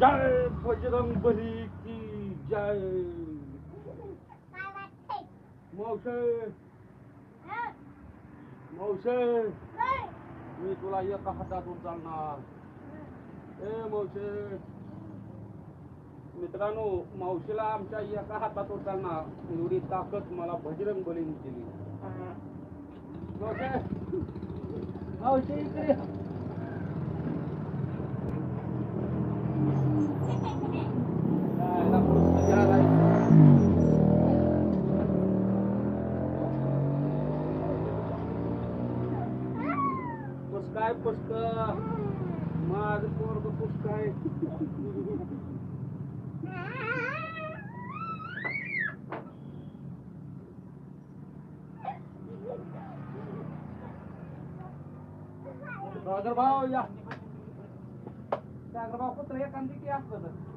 जय बजरंग बली की जय। मावशे मावशे मी तुला एका हातातून चालणार। ए मावशे मित्रांनो मावशीला आमच्या एका हातातून चालणार. एवढी ताकद मला बजरंग बलीने मावशे मावशी इकडे. पुस्तकाय पुस्तक माझं पोरग पुस्तकाय सागर भाऊ या. सागर भाऊ कुत्र एखादी की असलं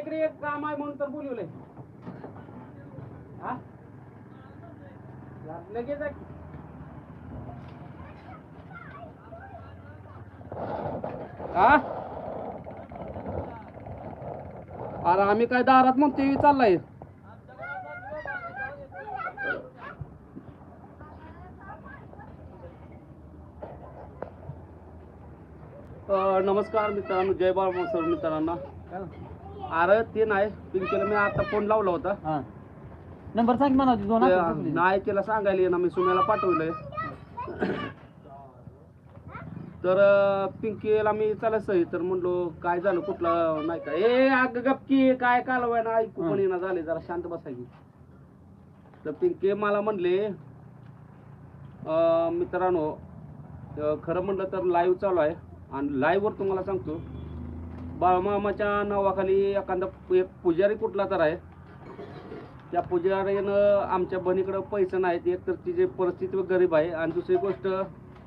इकडे एक काम आहे म्हणून तर बोलवलंय. हा? लगेच हा? अरे आम्ही काय दारात टीव्ही चाललाय. नमस्कार मित्रांनो जय बाळ सर मित्रांना अरे ते नाही. पिंकीला मी आता फोन लावला होता. हा. नंबर सांग म्हणा ती दोन ते, हातात टाकले. नाही तिला सांगायला ना मी सुम्याला पाठवलंय. तर अं, पिंकीला मी चालायचं तर म्हणलो काय झालं? कुठलं? नाही का? ए अग गपकी काय कालवाय ना? ऐकू पण येणार झाले. जरा शांत बसायची तर पिंकी मला म्हणले अं, मित्रांनो अं, खरं म्हणलं तर लाईव्ह चालू आहे. आणि लाईव्हवर तुम्हाला सांगतो. बाळमामाच्या नावाखाली एखादा एक पुजारी कुठला तर आहे. त्या पुजारीनं आमच्या बनीकडं पैसे नाहीत. एक तर तिची परिस्थिती गरीब आहे. आणि दुसरी गोष्ट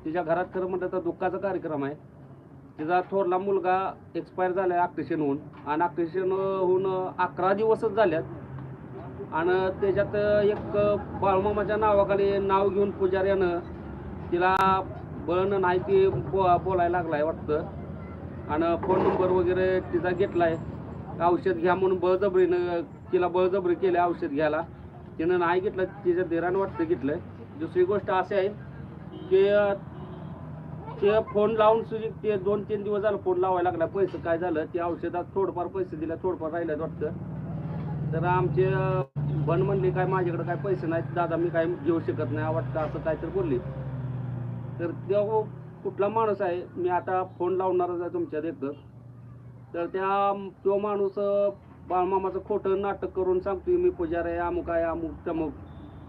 तिच्या घरात खरं म्हटलं तर दुःखाचा कार्यक्रम आहे. तिचा थोरला मुलगा एक्सपायर झाला आहे ऑक्टेशन होऊन आणि ऑक्टेशन होऊन अकरा दिवसच झाल्यात. आणि त्याच्यात एक बाळमामाच्या नावाखाली नाव घेऊन पुजाऱ्यानं तिला बळणं नाही ती बो बोलायला लागलाय वाटतं. आणि फोन नंबर वगैरे तिचा घेतला आहे औषध घ्या म्हणून बळजबरीनं तिला बळजबरी केली औषध घ्यायला. तिनं नाही घेतलं तिच्या धीरानं वाटतं घेतलंय. दुसरी गोष्ट अशी आहे की ते फोन लावून सुद्धा ते दोन तीन दिवस झालं फोन लावायला लागला. पैसे काय झालं? ते औषधात थोडंफार पैसे दिले थोडंफार राहिल्यात वाटतं. तर आमचे बन म्हणले काय माझ्याकडे काय पैसे नाहीत दादा मी काय घेऊ शकत नाही वाटतं असं काहीतरी बोलली. तर तेव्हा कुठला माणूस आहे मी आता फोन लावणारच आहे तुमच्यात एकच तर त्या तो माणूस बाळमामाचं खोटं नाटक करून सांगतोय मी पुजारी आहे अमुक आहे अमुक तमुक.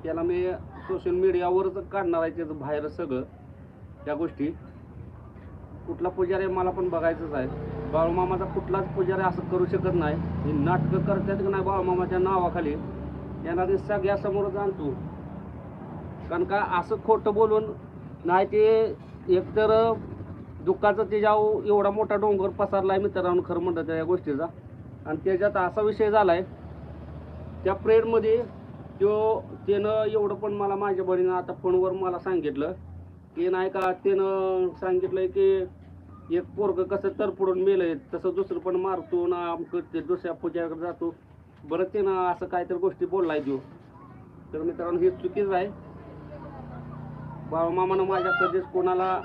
त्याला मी सोशल मीडियावरच काढणार आहे त्याचं बाहेर सगळं त्या गोष्टी. कुठला पुजारी आहे मला पण बघायचंच आहे. बाळूमामाचा कुठलाच पुजारी असं करू शकत नाही. हे नाटकं करतात की नाही बाळूमामाच्या नावाखाली? त्यांना ते सगळ्यासमोरच आणतो. कारण का असं खोटं बोलून नाही ते एकतर दुःखाचा त्याच्यावर एवढा मोठा डोंगर पसरलाय मित्रांनो खरं म्हणतात त्या गोष्टीचा. आणि त्याच्यात असा विषय झाला आहे त्या प्रेडमध्ये तो त्यानं एवढं पण मला माझ्या बहिणीनं आता फोनवर मला सांगितलं. की नाही का त्यानं सांगितलंय की एक पोरग कसं तरपुडून मेलंय तसं दुसरं पण मारतो ना आमकडे ते दुसऱ्या पूजाकडे जातो. बरं त्यानं असं काहीतरी गोष्टी बोललाय देऊ तर मित्रांनो हे चुकीचं आहे. बाळमामानं माझ्या कधीच कोणाला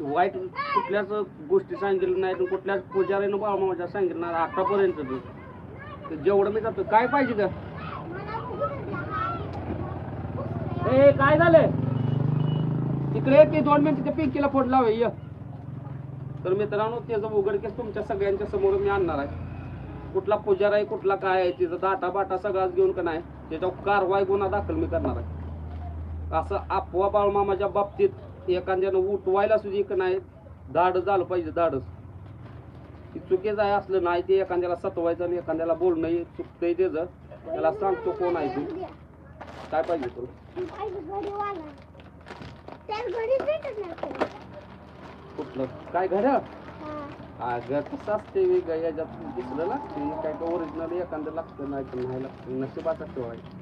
वाईट कुठल्याच गोष्टी सांगितलं नाहीत कुठल्याच पुजारीनं बाळमामाच्या सांगितलं नाही. आतापर्यंत जेवढं मी जातो काय पाहिजे का ए काय झालंय? तिकडे ते दोन मिनिट त्या पिंकीला फोड लावे तर मित्रांनो त्याचं उघडकेस तुमच्या सगळ्यांच्या समोर मी आणणार आहे. कुठला पुजारा आहे कुठला काय आहे तिचा दाटा बाटा सगळाच घेऊन का नाही? त्याच्यावर कारवाई गुन्हा दाखल मी करणार आहे. असं अफवा बाळमामाच्या बाबतीत एखाद्यानं उठवायला सुद्धा एक नाही. धाड झालं पाहिजे धाडच की चुकीचं आहे असलं नाही ते एखाद्याला सतवायचं आणि एखाद्याला बोलणं हे चुकतंय त्याचं. त्याला सांगतो कोण आहे ते. काय पाहिजे तुला कुठलं? काय घड्या अगं कसं असते वेगळं. याच्यात दिसलं लागते काय काय ओरिजिनल एखादं लागतं नाही तर नाही लागतं नशिबाचा ठेवायचं.